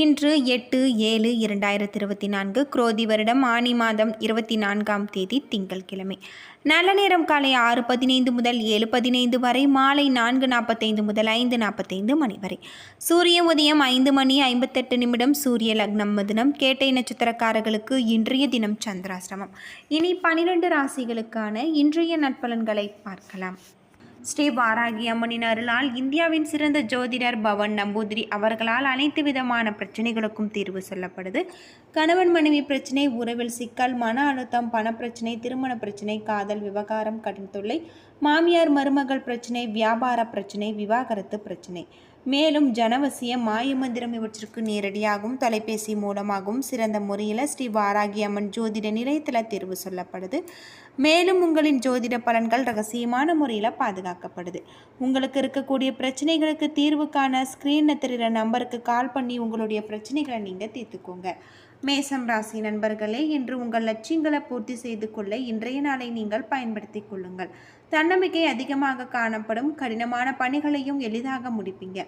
இன்று எட்டு ஏழு இரண்டாயிரத்தி இருபத்தி நான்கு குரோதி வருடம் ஆனி மாதம் இருபத்தி நான்காம் தேதி திங்கட்கிழமை நல்ல நேரம் காலை ஆறு பதினைந்து முதல் ஏழு பதினைந்து வரை மாலை நான்கு நாற்பத்தைந்து முதல் ஐந்து நாற்பத்தைந்து மணி வரை. சூரிய உதயம் ஐந்து மணி ஐம்பத்தெட்டு நிமிடம் சூரிய லக்னம் மதுனம் கேட்டை நட்சத்திரக்காரர்களுக்கு இன்றைய தினம் சந்திராசிரமம் இனி பனிரெண்டு ராசிகளுக்கான இன்றைய நட்பலன்களை பார்க்கலாம். ஸ்ரீ வாராகி அம்மனின் அருளால் இந்தியாவின் சிறந்த ஜோதிடர் பவன் நம்பூதிரி அவர்களால் அனைத்து விதமான பிரச்சனைகளுக்கும் தீர்வு சொல்லப்படுது. கணவன் மனைவி பிரச்சனை உறவில் சிக்கல் மன அழுத்தம் பணப்பிரச்சனை திருமண பிரச்சனை காதல் விவகாரம் கடன் தொல்லை மாமியார் மருமகள் பிரச்சனை வியாபார பிரச்சனை விவாகரத்து பிரச்சனை. மேலும் ஜனவசியம் மாயமந்திரம் இவற்றிற்கு நேரடியாகவும் தொலைபேசி மூலமாகவும் சிறந்த முறையில் ஸ்ரீ வாராகி அம்மன் ஜோதிட நிலையத்தில் தேர்வு சொல்லப்படுது. மேலும் உங்களின் ஜோதிட பலன்கள் ரகசியமான முறையில் பாதுகாக்கப்படுது. உங்களுக்கு இருக்கக்கூடிய பிரச்சனைகளுக்கு தீர்வு காண ஸ்க்ரீனில் தெரிகிற நம்பருக்கு கால் பண்ணி உங்களுடைய பிரச்சனைகளை நீங்கள் தீர்த்துக்கோங்க. மேசம் ராசி நண்பர்களே இன்று உங்கள் லட்சியங்களை பூர்த்தி செய்து கொள்ள இன்றைய நாளை நீங்கள் பயன்படுத்தி கொள்ளுங்கள். தன்னம்பிக்கை அதிகமாக காணப்படும் கடினமான பணிகளையும் எளிதாக முடிப்பீங்க.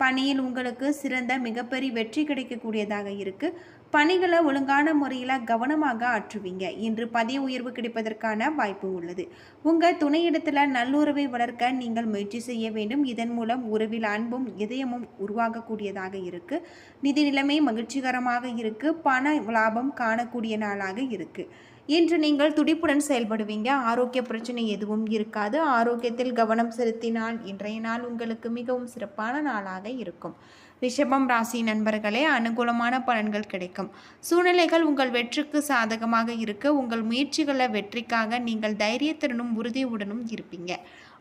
பணியில் உங்களுக்கு சிறந்த மிகப்பெரிய வெற்றி கிடைக்கக்கூடியதாக இருக்குது பணிகளை ஒழுங்கான முறையில் கவனமாக ஆற்றுவீங்க. இன்று பதவி உயர்வு கிடைப்பதற்கான வாய்ப்பு உள்ளது. உங்கள் துணையிடத்தில் நல்லுறவை வளர்க்க நீங்கள் முயற்சி செய்ய வேண்டும். இதன் மூலம் உறவில் அன்பும் இதயமும் உருவாகக்கூடியதாக இருக்கு. நிதி நிலைமை மகிழ்ச்சிகரமாக இருக்கு. பண லாபம் காணக்கூடிய நாளாக இருக்கு. இன்று நீங்கள் துடிப்புடன் செயல்படுவீங்க. ஆரோக்கிய பிரச்சனை எதுவும் இருக்காது. ஆரோக்கியத்தில் கவனம் செலுத்தினால் இன்றைய நாள் உங்களுக்கு மிகவும் சிறப்பான நாளாக இருக்கும். ரிஷபம் ராசி நண்பர்களே அனுகூலமான பலன்கள் கிடைக்கும். சூழ்நிலைகள் உங்கள் வெற்றிக்கு சாதகமாக இருக்க உங்கள் முயற்சிகளை வெற்றிக்காக நீங்கள் தைரியத்துடனும் உறுதியுடனும் இருப்பீங்க.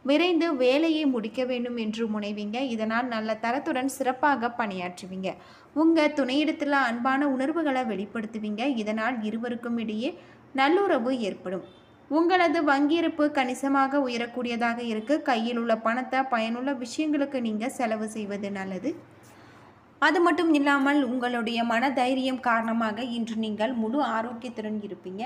விரைந்து வேலையை முடிக்க வேண்டும் என்று முனைவீங்க. இதனால் நல்ல தரத்துடன் சிறப்பாக பணியாற்றுவீங்க. உங்கள் துணையிடத்தில் அன்பான உணர்வுகளை வெளிப்படுத்துவீங்க. இதனால் இருவருக்கும் இடையே நல்லுறவு ஏற்படும். உங்களது வங்கியிருப்பு கணிசமாக உயரக்கூடியதாக இருக்கு. கையில் உள்ள பணத்தை பயனுள்ள விஷயங்களுக்கு நீங்கள் செலவு செய்வது நல்லது. அது மட்டும் இல்லாமல் உங்களுடைய மன தைரியம் காரணமாக இன்று நீங்கள் முழு ஆரோக்கியத்துடன் இருப்பீங்க.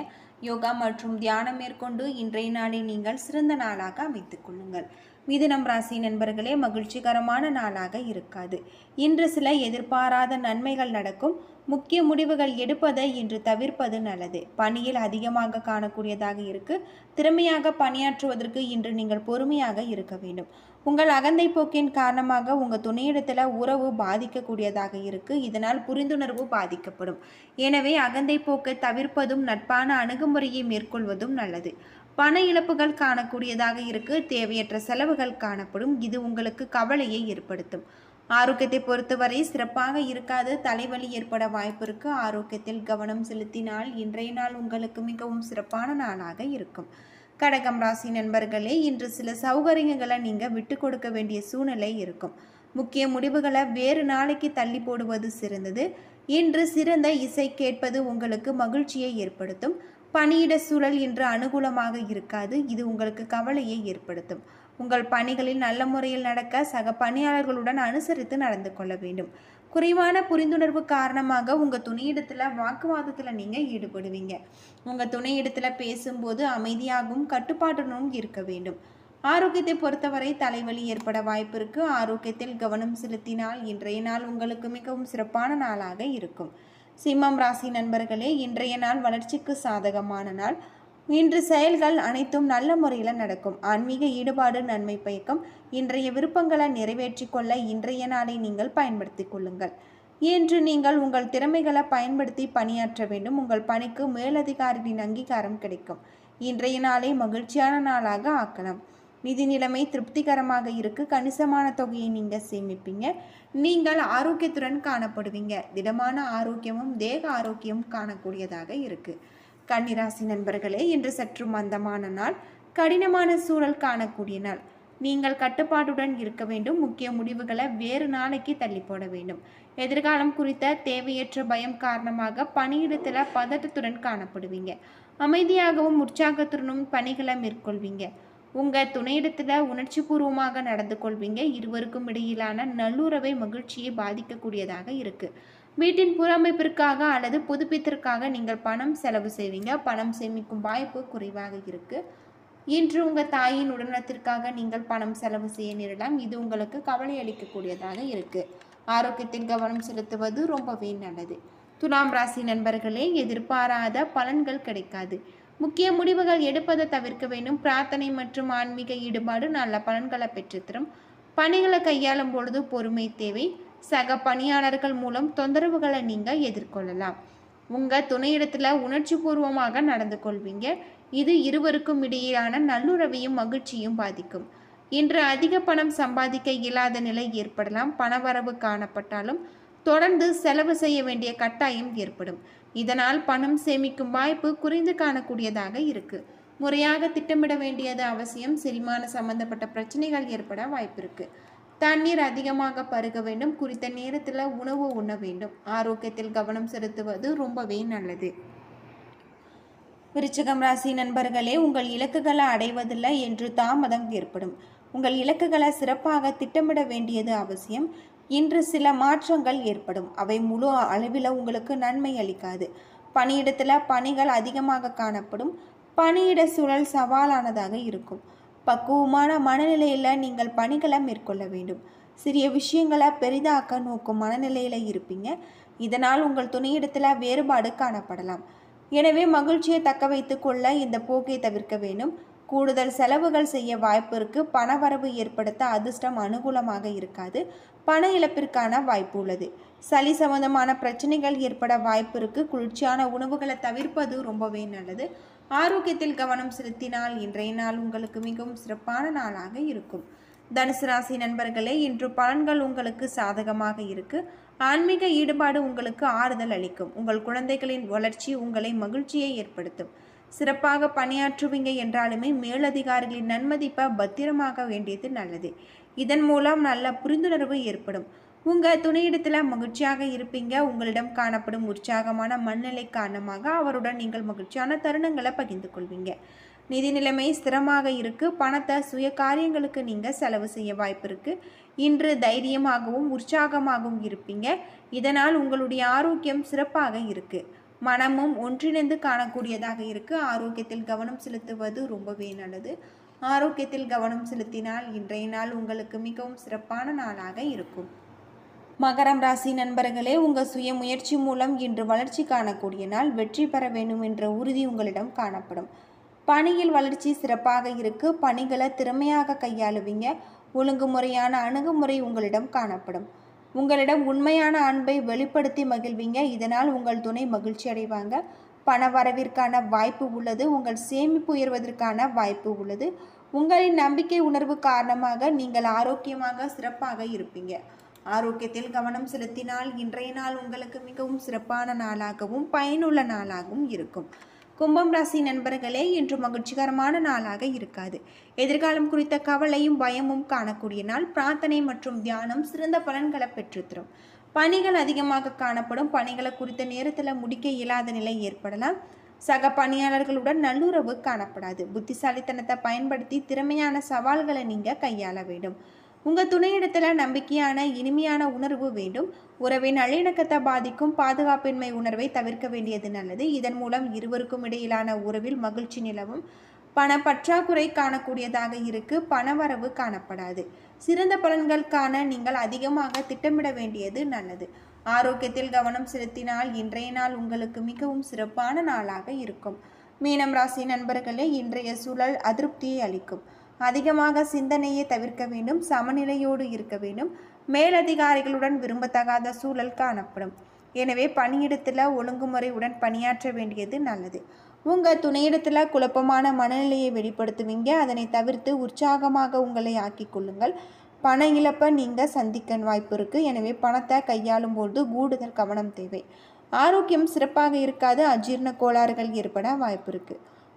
யோகா மற்றும் தியானம் மேற்கொண்டு இன்றைய நாளை நீங்கள் சிறந்த நாளாக அமைத்துக் கொள்ளுங்கள். மிதுனம் ராசி நண்பர்களே மகிழ்ச்சிகரமான நாளாக இருக்காது. இன்று சில எதிர்பாராத நன்மைகள் நடக்கும். முக்கிய முடிவுகள் எடுப்பதை இன்று தவிர்ப்பது நல்லது. பணியில் அதிகமாக காணக்கூடியதாக இருக்கு. திறமையாக பணியாற்றுவதற்கு இன்று நீங்கள் பொறுமையாக இருக்க வேண்டும். உங்கள் அகந்தை போக்கின் காரணமாக உங்கள் துணையிடத்தில் உறவு பாதிக்கக்கூடியதாக இருக்குது இதனால் புரிந்துணர்வு பாதிக்கப்படும். எனவே அகந்தை போக்கை தவிர்ப்பதும் நட்பான அணுகுமுறையை மேற்கொள்வதும் நல்லது. பண இழப்புகள் காணக்கூடியதாக இருக்கு. தேவையற்ற செலவுகள் காணப்படும். இது உங்களுக்கு கவலையை ஏற்படுத்தும். ஆரோக்கியத்தை பொறுத்தவரை சிறப்பாக இருக்காது. தலைவலி ஏற்பட வாய்ப்பு இருக்குது ஆரோக்கியத்தில் கவனம் செலுத்தினால் இன்றைய நாள் உங்களுக்கு மிகவும் சிறப்பான நாளாக இருக்கும். கடகம் ராசி நண்பர்களே இன்று சில சௌகரியங்களை நீங்கள் விட்டு கொடுக்க வேண்டிய சூழ்நிலை இருக்கும். முக்கிய முடிவுகளை வேறு நாளைக்கு தள்ளி போடுவது சிறந்தது. இன்று சிறந்த இசை கேட்பது உங்களுக்கு மகிழ்ச்சியை ஏற்படுத்தும். பணியிட சூழல் இன்று அனுகூலமாக இருக்காது இது உங்களுக்கு கவலையை ஏற்படுத்தும். உங்கள் பணிகளில் நல்ல முறையில் நடக்க சக பணியாளர்களுடன் அனுசரித்து நடந்து கொள்ள வேண்டும். குறைவான புரிந்துணர்வு காரணமாக உங்கள் துணையிடத்தில் வாக்குவாதத்தில் நீங்கள் ஈடுபடுவீங்க. உங்கள் துணையிடத்தில் பேசும்போது அமைதியாகவும் கட்டுப்பாட்டுடனும் இருக்க வேண்டும். ஆரோக்கியத்தை பொறுத்தவரை தலைவலி ஏற்பட வாய்ப்பு இருக்கு. ஆரோக்கியத்தில் கவனம் செலுத்தினால் இன்றைய நாள் உங்களுக்கு மிகவும் சிறப்பான நாளாக இருக்கும். சிம்மம் ராசி நண்பர்களே இன்றைய நாள் வளர்ச்சிக்கு சாதகமான நாள். இன்று செயல்கள் அனைத்தும் நல்ல முறையில் நடக்கும். ஆன்மீக ஈடுபாடு நன்மை பயக்கும் இன்றைய விருப்பங்களை நிறைவேற்றி கொள்ள இன்றைய நாளை நீங்கள் பயன்படுத்தி கொள்ளுங்கள். இன்று நீங்கள் உங்கள் திறமைகளை பயன்படுத்தி பணியாற்ற வேண்டும். உங்கள் பணிக்கு மேலதிகாரிகளின் அங்கீகாரம் கிடைக்கும். இன்றைய நாளை மகிழ்ச்சியான நாளாக ஆக்கலாம். நிதி நிலைமை திருப்திகரமாக இருக்கு. கணிசமான தொகையை நீங்கள் சேமிப்பீங்க. நீங்கள் ஆரோக்கியத்துடன் காணப்படுவீங்க. திடமான ஆரோக்கியமும் தேக ஆரோக்கியமும் காணக்கூடியதாக இருக்குது கன்னிராசி நண்பர்களே இன்று சற்று மந்தமான நாள். கடினமான சூழல் காணக்கூடிய நாள். நீங்கள் கட்டுப்பாட்டுடன் இருக்க வேண்டும். முக்கிய முடிவுகளை வேறு நாளைக்கு தள்ளி போட வேண்டும். எதிர்காலம் குறித்த தேவையற்ற பயம் காரணமாக பணியிடத்தில் பதட்டத்துடன் காணப்படுவீங்க. அமைதியாகவும் உற்சாகத்துடனும் பணிகளை மேற்கொள்வீங்க. உங்கள் துணையிடத்தில் உணர்ச்சி பூர்வமாக நடந்து கொள்வீங்க. இருவருக்கும் இடையிலான நல்லுறவை மகிழ்ச்சியை பாதிக்கக்கூடியதாக இருக்குது வீட்டின் புறமைப்பிற்காக அல்லது புதுப்பித்திற்காக நீங்கள் பணம் செலவு செய்வீங்க. பணம் சேமிக்கும் வாய்ப்பு குறைவாக இருக்குது இன்று உங்கள் தாயின் உடல்நலத்திற்காக நீங்கள் பணம் செலவு செய்ய நேரிடலாம். இது உங்களுக்கு கவலை அளிக்கக்கூடியதாக இருக்குது ஆரோக்கியத்தில் கவனம் செலுத்துவது ரொம்பவே நல்லது. துலாம் ராசி நண்பர்களே எதிர்பாராத பலன்கள் கிடைக்காது. முக்கிய முடிவுகள் எடுப்பதை தவிர்க்க வேண்டும். பிரார்த்தனை மற்றும் ஆன்மீக ஈடுபாடு நல்ல பலன்களை பெற்றுத்தரும். பணிகளை கையாளும் பொழுது பொறுமை தேவை. சக பணியாளர்கள் மூலம் தொந்தரவுகளை நீங்கள் எதிர்கொள்ளலாம். உங்கள் துணையிடத்தில் உணர்ச்சி பூர்வமாக நடந்து கொள்வீங்க. இது இருவருக்கும் இடையிலான நல்லுறவையும் மகிழ்ச்சியும் பாதிக்கும். இன்று அதிக பணம் சம்பாதிக்க இயலாத நிலை ஏற்படலாம். பணவரவு காணப்பட்டாலும் தொடர்ந்து செலவு செய்ய வேண்டிய கட்டாயம் ஏற்படும். இதனால் பணம் சேமிக்கும் வாய்ப்பு குறைந்து காணக்கூடியதாக இருக்கு. முறையாக திட்டமிட வேண்டியது அவசியம். செரிமான சம்பந்தப்பட்ட பிரச்சனைகள் ஏற்பட வாய்ப்பு இருக்குது தண்ணீர் அதிகமாக பருக வேண்டும். குறித்த நேரத்தில் உணவு உண்ண வேண்டும். ஆரோக்கியத்தில் கவனம் செலுத்துவது ரொம்பவே நல்லது. விருச்சிகம் ராசி நண்பர்களே உங்கள் இலக்குகளை அடைவதில்லை என்று தாமதம் ஏற்படும். உங்கள் இலக்குகளை சிறப்பாக திட்டமிட வேண்டியது அவசியம். இன்று சில மாற்றங்கள் ஏற்படும். அவை முழு அளவில் உங்களுக்கு நன்மை அளிக்காது. பணியிடத்தில் பணிகள் அதிகமாக காணப்படும். பணியிட சூழல் சவாலானதாக இருக்கும். பக்குவமான மனநிலையில் நீங்கள் பணிகளை மேற்கொள்ள வேண்டும். சிறிய விஷயங்களை பெரிதாக்க நோக்கும் மனநிலையில் இருப்பீங்க. இதனால் உங்கள் துணையிடத்தில் வேறுபாடு காணப்படலாம். எனவே மகிழ்ச்சியை தக்க வைத்து கொள்ள இந்த போக்கை தவிர்க்க வேண்டும். கூடுதல் செலவுகள் செய்ய வாய்ப்பு பண பணவரவு ஏற்படுத்த அதிர்ஷ்டம் அனுகூலமாக இருக்காது. பண இழப்பிற்கான வாய்ப்பு உள்ளது. சளி சம்பந்தமான பிரச்சனைகள் ஏற்பட வாய்ப்பு குளிர்ச்சியான உணவுகளை தவிர்ப்பது ரொம்பவே நல்லது. ஆரோக்கியத்தில் கவனம் செலுத்தினால் இன்றைய நாள் உங்களுக்கு மிகவும் சிறப்பான நாளாக இருக்கும். தனுசு ராசி நண்பர்களே இன்று பலன்கள் உங்களுக்கு சாதகமாக இருக்கு. ஆன்மீக ஈடுபாடு உங்களுக்கு ஆறுதல் அளிக்கும். உங்கள் குழந்தைகளின் வளர்ச்சி உங்களை மகிழ்ச்சியை ஏற்படுத்தும். சிறப்பாக பணியாற்றுவீங்க என்றாலுமே மேலதிகாரிகளின் நன்மதிப்பை பத்திரமாக வேண்டியது நல்லது. இதன் மூலம் நல்ல புரிந்துணர்வு ஏற்படும். உங்கள் துணையிடத்தில் மகிழ்ச்சியாக இருப்பீங்க. உங்களிடம் காணப்படும் உற்சாகமான மனநிலை காரணமாக அவருடன் நீங்கள் மகிழ்ச்சியான தருணங்களை பகிர்ந்து கொள்வீங்க. நிதி நிலைமை ஸ்திரமாக இருக்கு. பணத்தை சுய காரியங்களுக்கு நீங்கள் செலவு செய்ய வாய்ப்பு இருக்கு. இன்று தைரியமாகவும் உற்சாகமாகவும் இருப்பீங்க. இதனால் உங்களுடைய ஆரோக்கியம் சிறப்பாக இருக்கு. மனமும் ஒன்றிணைந்து காணக்கூடியதாக இருக்கு. ஆரோக்கியத்தில் கவனம் செலுத்துவது ரொம்பவே நல்லது. ஆரோக்கியத்தில் கவனம் செலுத்தினால் இன்றைய நாள் உங்களுக்கு மிகவும் சிறப்பான நாளாக இருக்கும். மகரம் ராசி நண்பர்களே உங்கள் சுய முயற்சி மூலம் இன்று வளர்ச்சி காணக்கூடிய நாள் வெற்றி பெற வேண்டும் என்ற உறுதி உங்களிடம் காணப்படும். பணியில் வளர்ச்சி சிறப்பாக இருக்கு. பணிகளை திறமையாக கையாளுவீங்க. ஒழுங்குமுறையான அணுகுமுறை உங்களிடம் காணப்படும். உங்களிடம் உண்மையான அன்பை வெளிப்படுத்தி மகிழ்வீங்க. இதனால் உங்கள் துணை மகிழ்ச்சி அடைவாங்க. பண வரவிற்கான வாய்ப்பு உள்ளது. உங்கள் சேமிப்பு உயர்வதற்கான வாய்ப்பு உள்ளது. உங்களின் நம்பிக்கை உணர்வு காரணமாக நீங்கள் ஆரோக்கியமாக சிறப்பாக இருப்பீங்க. ஆரோக்கியத்தில் கவனம் செலுத்தினால் இன்றைய நாள் உங்களுக்கு மிகவும் சிறப்பான நாளாகவும் பயனுள்ள நாளாகவும் இருக்கும். கும்பம் ராசி நண்பர்களே இன்று மகிழ்ச்சிகரமான நாளாக இருக்காது. எதிர்காலம் குறித்த கவலையும் பயமும் காணக்கூடிய நாள். பிரார்த்தனை மற்றும் தியானம் சிறந்த பலன்களை பெற்றுத்தரும். பணிகள் அதிகமாக காணப்படும். பணிகளை குறித்த நேரத்தில் முடிக்க இயலாத நிலை ஏற்படலாம். சக பணியாளர்களுடன் நல்லுறவு காணப்படாது. புத்திசாலித்தனத்தை பயன்படுத்தி திறமையான சவால்களை நீங்கள் கையாள வேண்டும். உங்கள் துணையிடத்தில் நம்பிக்கையான இனிமையான உணர்வு வேண்டும். உறவின் நல்லிணக்கத்தை பாதிக்கும் பாதுகாப்பின்மை உணர்வை தவிர்க்க வேண்டியது நல்லது. இதன் மூலம் இருவருக்கும் இடையிலான உறவில் மகிழ்ச்சி நிலவும். பண பற்றாக்குறை காணக்கூடியதாக இருக்கு. பணவரவு காணப்படாது. சிறந்த பலன்கள் காண நீங்கள் அதிகமாக திட்டமிட வேண்டியது நல்லது. ஆரோக்கியத்தில் கவனம் செலுத்தினால் இன்றைய நாள் உங்களுக்கு மிகவும் சிறப்பான நாளாக இருக்கும். மீனம் ராசி நண்பர்களே இன்றைய சூழல் அதிருப்தியை அளிக்கும். அதிகமாக சிந்தனையை தவிர்க்க வேண்டும் சமநிலையோடு இருக்க வேண்டும். மேலதிகாரிகளுடன் விரும்பத்தகாத சூழல் காணப்படும். எனவே பணியிடத்தில் ஒழுங்குமுறையுடன் பணியாற்ற வேண்டியது நல்லது. உங்கள் துணையிடத்தில் குழப்பமான மனநிலையை வெளிப்படுத்துவீங்க. அதனை தவிர்த்து உற்சாகமாக உங்களை ஆக்கிக் கொள்ளுங்கள். பண இழப்பை நீங்கள் சந்திக்க வாய்ப்பு இருக்குது எனவே பணத்தை கையாளும் பொழுது கூடுதல் கவனம் தேவை. ஆரோக்கியம் சிறப்பாக இருக்காது. அஜீரண கோளாறுகள் ஏற்பட வாய்ப்பு இருக்குது